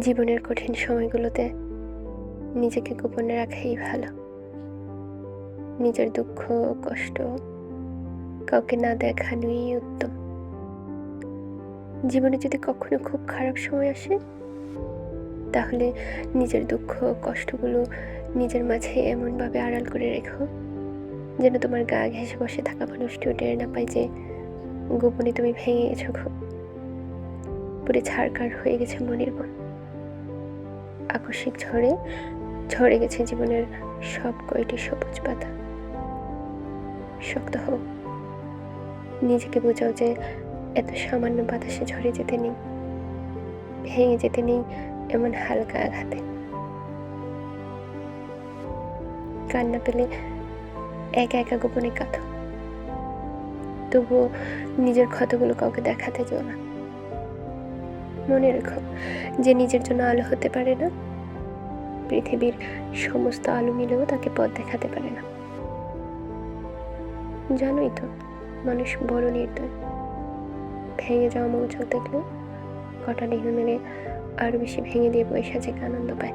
জীবনের কঠিন সময়গুলোতে নিজেকে গোপনে রাখাই ভালো। নিজের দুঃখ, কষ্ট কাউকে না দেখানোই উত্তম। জীবনে যদি কখনো খুব খারাপ সময় আসে, তাহলে নিজের দুঃখ, কষ্টগুলো নিজের মাঝে এমনভাবে আড়াল করে রেখো যেন তোমার গা ঘেঁষে বসে থাকা মানুষটিও টের না পায় যে গোপনে তুমি ভেঙে গেছো খুব। পুরে ছাড়কার হয়ে গেছে মনের মন আকস্মিক ঝড়ে, ঝরে গেছে জীবনের সব কয়টি সবুজ পাতা। শক্ত হোক নিজেকে বোঝাও যে এত সামান্য বাতাসে ঝরে যেতে নেই, ভেঙে যেতে নেই এমন হালকা আঘাতে। কান্না পেলে একা একা গোপনে কাঁদো। তবুও নিজের ক্ষতগুলো কাউকে দেখাতে যেও না। মনে রেখো যে নিজের জন্য আলো হতে পারে না। পৃথিবীর সমস্ত আলো মিলেও তাকে পথ দেখাতে পারে না। জানোই তো, মানুষ বড় নির্দয়। ভেঙে যাওয়া মৌচক দেখলেও কটা ঢেউ মেরে আরও বেশি ভেঙে দিয়ে পয়সা যে আনন্দ পায়।